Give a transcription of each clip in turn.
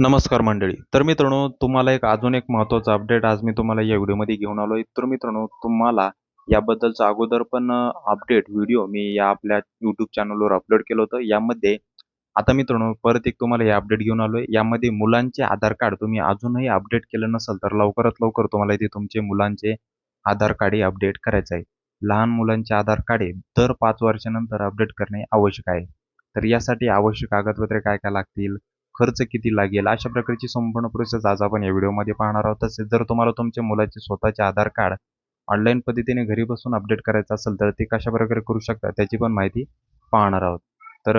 नमस्कार मंडळी. तर मित्रांनो तुम्हाला एक अजून एक महत्त्वाचा अपडेट आज मी तुम्हाला या व्हिडिओमध्ये घेऊन आलो आहे तर मित्रांनो तुम्हाला याबद्दलचं अगोदर पण अपडेट व्हिडिओ मी या आपल्या यूट्यूब चॅनलवर अपलोड केलं होतं. यामध्ये आता मित्रांनो परत एक तुम्हाला हे अपडेट घेऊन आलो आहे यामध्ये मुलांचे आधार कार्ड तुम्ही अजूनही अपडेट केलं नसेल तर लवकरात लवकर तुम्हाला इथे तुमचे मुलांचे आधार कार्ड अपडेट करायचं आहे. लहान मुलांचे आधार कार्ड हे दर पाच वर्षानंतर अपडेट करणे आवश्यक आहे. तर यासाठी आवश्यक कागदपत्रे काय काय लागतील? खर्च किती लागेल? अशा प्रकारची संपूर्ण प्रोसेस आज आपण या व्हिडिओमध्ये पाहणार आहोत. तसेच जर तुम्हाला तुमच्या मुलाचे स्वतःचे आधार कार्ड ऑनलाईन पद्धतीने घरी बसून अपडेट करायचं असेल तर ते कशा प्रकारे करू शकता त्याची पण माहिती पाहणार आहोत. तर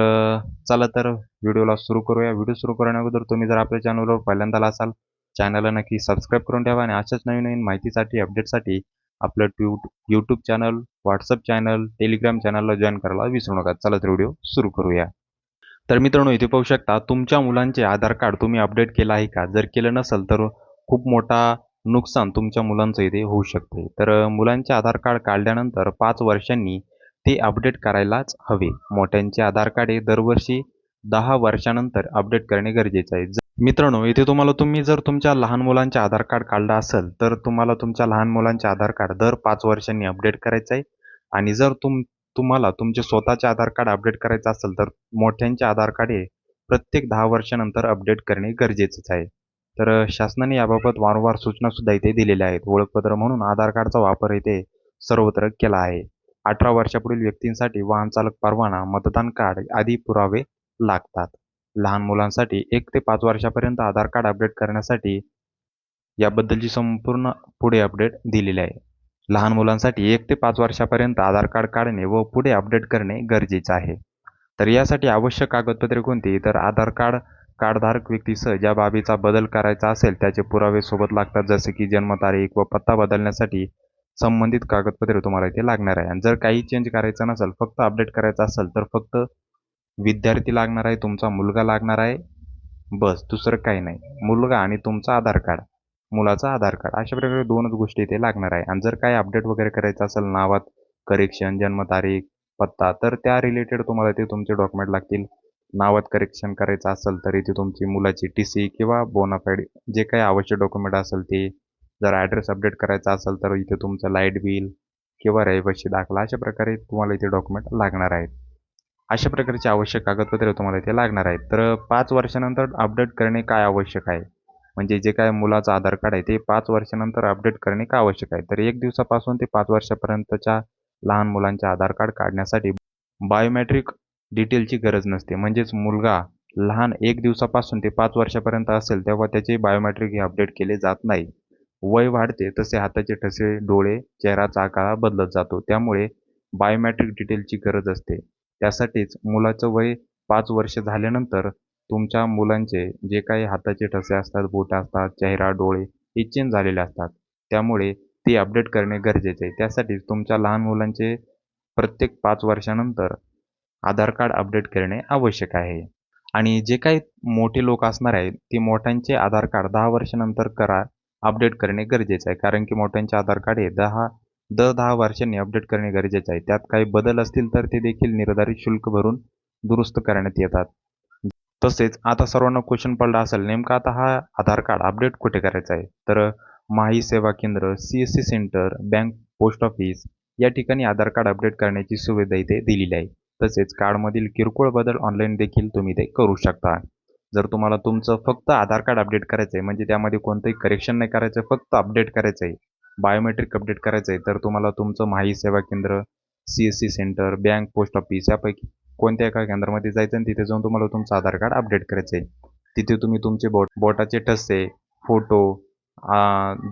चला तर व्हिडिओला सुरू करूया. व्हिडिओ सुरू करण्याअगोदर तुम्ही जर आपल्या चॅनलवर पहिल्यांदा असाल चॅनलला नक्की सबस्क्राईब करून ठेवा आणि अशाच नवीन नवीन माहितीसाठी अपडेटसाठी आपलं ट्यू YouTube channel WhatsApp channel Telegram चॅनलला जॉईन करायला विसरू नका. चला तर व्हिडिओ सुरू करूया. तर मित्रांनो इथे पाहू शकता तुमच्या मुलांचे आधार कार्ड तुम्ही अपडेट केलं आहे का? जर केलं नसेल तर खूप मोठा नुकसान तुमच्या मुलांचं इथे होऊ शकते तर मुलांचे आधार कार्ड काढल्यानंतर पाच वर्षांनी ते अपडेट करायलाच हवे. मोठ्यांचे आधार कार्ड हे दरवर्षी दहा वर्षानंतर अपडेट करणे गरजेचे आहे. मित्रांनो इथे तुम्हाला तुम्ही जर तुमच्या लहान मुलांचे आधार कार्ड काढलं असेल तर तुम्हाला तुमच्या लहान मुलांचे आधार कार्ड दर पाच वर्षांनी अपडेट करायचं आहे. आणि जर तुम तुम्हाला तुमचे स्वतःचे आधार कार्ड अपडेट करायचं असेल तर मोठ्यांचे आधार कार्ड हे प्रत्येक दहा वर्षानंतर अपडेट करणे गरजेचंच आहे. तर शासनाने याबाबत वारंवार सूचनासुद्धा इथे दिलेल्या आहेत. ओळखपत्र म्हणून आधार कार्डचा वापर इथे सर्वत्र केला आहे. अठरा वर्षापुढील व्यक्तींसाठी वाहन चालक परवाना मतदान कार्ड आदी पुरावे लागतात. लहान मुलांसाठी एक ते पाच वर्षापर्यंत आधार कार्ड अपडेट करण्यासाठी याबद्दलची संपूर्ण पुढे अपडेट दिलेली आहे. लहान मुलांसाठी एक ते पाच वर्षापर्यंत आधार कार्ड काढणे व पुढे अपडेट करणे गरजेचे आहे. तर यासाठी आवश्यक कागदपत्रे कोणती? तर आधार कार्ड कार्डधारक व्यक्तीसह ज्या बाबीचा बदल करायचा असेल त्याचे पुरावे सोबत लागतात जसे की जन्मतारीख व पत्ता बदलण्यासाठी संबंधित कागदपत्रे तुम्हाला इथे लागणार आहे. आणि जर काही चेंज करायचं नसेल फक्त अपडेट करायचं असेल तर फक्त विद्यार्थी लागणार आहे तुमचा मुलगा लागणार आहे. बस दुसरं काही नाही. मुलगा आणि तुमचा आधार कार्ड. मुलाचा आधार कार्ड. अशा प्रकारे दोनच गोष्टी इथे लागणार आहे. आणि जर काही अपडेट वगैरे करायचं असेल नावात करेक्शन जन्मतारीख पत्ता तर त्या रिलेटेड तुम्हाला ते तुमचे डॉक्युमेंट लागतील. नावात करेक्शन करायचं असेल तर इथे तुमची मुलाची टी सी किंवा बोनाफाईड जे काही आवश्यक डॉक्युमेंट असेल ते. जर ॲड्रेस अपडेट करायचा असेल तर इथे तुमचं लाइट बिल किंवा रहिवाशी दाखला. अशा प्रकारे तुम्हाला इथे डॉक्युमेंट लागणार आहेत. अशा प्रकारची आवश्यक कागदपत्रे तुम्हाला इथे लागणार आहेत. तर पाच वर्षानंतर अपडेट करणे काय आवश्यक आहे? म्हणजे जे काय मुलाचं आधार कार्ड आहे ते पाच वर्षानंतर अपडेट करणे का आवश्यक आहे? तर एक दिवसापासून ते पाच वर्षापर्यंतच्या लहान मुलांचे आधार कार्ड काढण्यासाठी बायोमेट्रिक डिटेलची गरज नसते. म्हणजेच मुलगा लहान एक दिवसापासून ते पाच वर्षापर्यंत असेल तेव्हा त्याचे बायोमेट्रिक हे अपडेट केले जात नाही. वय वाढते तसे हाताचे ठसे डोळे चेहराचा आकार बदलत जातो. त्यामुळे बायोमेट्रिक डिटेलची गरज असते. त्यासाठीच मुलाचं वय पाच वर्ष झाल्यानंतर तुमच्या मुलांचे जे काही हाताचे ठसे असतात बोट असतात चेहरा डोळे हे चेंज झालेले असतात. त्यामुळे ते अपडेट करणे गरजेचे आहे. त्यासाठी तुमच्या लहान मुलांचे प्रत्येक पाच वर्षानंतर आधार कार्ड अपडेट करणे आवश्यक आहे. आणि जे काही मोठे लोक असणार आहेत ते मोठ्यांचे आधार कार्ड दहा वर्षानंतर करा अपडेट करणे गरजेचे आहे. कारण की मोठ्यांचे आधार कार्ड हे दहा दर दहा वर्षांनी अपडेट करणे गरजेचे आहे. त्यात काही बदल असतील तर ते देखील निर्धारित शुल्क भरून दुरुस्त करण्यात येतात. तसेच आता सर्वांना क्वेश्चन पडला असेल नेमका आता हा आधार कार्ड अपडेट कुठे करायचा आहे? तर माही सेवा केंद्र C S C center bank post office या ठिकाणी आधार कार्ड अपडेट करण्याची सुविधा इथे दिलेली आहे. तसेच कार्डमधील किरकोळ बदल ऑनलाईन देखील तुम्ही ते करू शकता. जर तुम्हाला तुमचं फक्त आधार कार्ड अपडेट करायचं आहे म्हणजे त्यामध्ये कोणतंही करेक्शन नाही करायचं फक्त अपडेट करायचं आहे बायोमेट्रिक अपडेट करायचं आहे तर तुम्हाला तुमचं माही सेवा केंद्र C S C center bank post office यापैकी कोणत्या एका केंद्रामध्ये जायचं आणि तिथे जाऊन तुम्हाला तुमचं आधार कार्ड अपडेट करायचं आहे. तिथे तुम्ही तुमचे बोट बोटाचे ठसे फोटो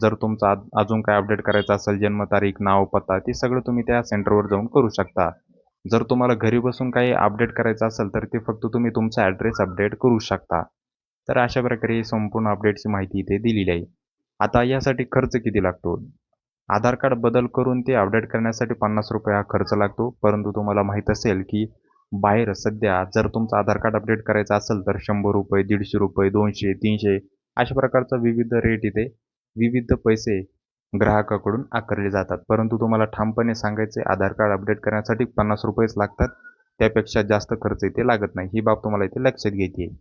जर तुमचा अजून काय अपडेट करायचं असेल जन्मतारीख नाव पत्ता ते सगळं तुम्ही त्या सेंटरवर जाऊन करू शकता. जर तुम्हाला घरी बसून काही अपडेट करायचं असेल तर ते फक्त तुम्ही तुमचा ॲड्रेस अपडेट करू शकता. तर अशा प्रकारे संपूर्ण अपडेटची माहिती इथे दिलेली आहे. आता यासाठी खर्च किती लागतो? आधार कार्ड बदल करून ते अपडेट करण्यासाठी पन्नास रुपये हा खर्च लागतो. परंतु तुम्हाला माहीत असेल की बाहेर सध्या जर तुमचं आधार कार्ड अपडेट करायचं असेल तर शंभर रुपये दीडशे रुपये दोनशे तीनशे अशा प्रकारचा विविध रेट इथे विविध पैसे ग्राहकाकडून आकारले जातात. परंतु तुम्हाला ठामपणे सांगायचे आधार कार्ड अपडेट करण्यासाठी पन्नास रुपयेच लागतात. त्यापेक्षा जास्त खर्च इथे लागत नाही. ही बाब तुम्हाला इथे लक्षात घ्यायची आहे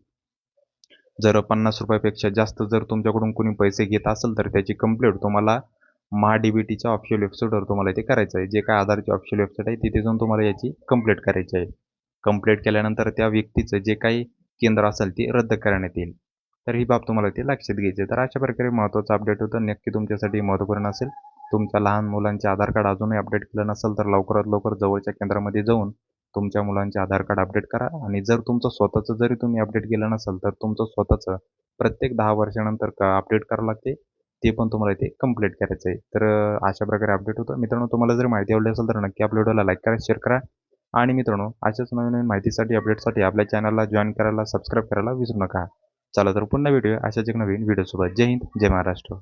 जर पन्नास रुपयापेक्षा जास्त जर तुमच्याकडून कोणी पैसे घेत असेल तर त्याची कंप्लेंट तुम्हाला महा डी बी टीच्या ऑफिशियल वेबसाईटवर तुम्हाला इथे करायचं आहे. जे काय आधारची ऑफिशियल वेबसाईट आहे तिथे जाऊन तुम्हाला याची कंप्लेंट करायची आहे. कंप्लेंट केल्यानंतर त्या व्यक्तीचं जे काही केंद्र असेल ते रद्द करण्यात येईल. तर ही बाब तुम्हाला ते लक्षात घ्यायची तर अशा प्रकारे महत्त्वाचं अपडेट होतं. नक्की तुमच्यासाठी महत्त्वपूर्ण असेल. तुमच्या लहान मुलांचे आधार कार्ड अजूनही अपडेट केलं नसेल तर लवकरात लवकर जवळच्या केंद्रामध्ये जाऊन तुमच्या मुलांचे आधार कार्ड अपडेट करा. आणि जर तुमचं स्वतःचं जरी तुम्ही अपडेट केलं नसेल तर तुमचं स्वतःचं प्रत्येक दहा वर्षानंतर का अपडेट करावं लागते. ते पण तुम्हाला इथे कंप्लीट करायचं आहे तर अशा प्रकारे अपडेट होतं. मित्रांनो तुम्हाला जर माहिती आवडली असेल तर नक्की आपल्या व्हिडिओला लाईक करा शेअर करा. आणि मित्रांनो अशाच नवीन नवीन माहितीसाठी अपडेटसाठी आपल्या चॅनलला जॉईन करायला सबस्क्राईब करायला विसरू नका. चला तर पुन्हा व्हिडिओ अशाच एक नवीन व्हिडिओसोबत जय हिंद जय महाराष्ट्र.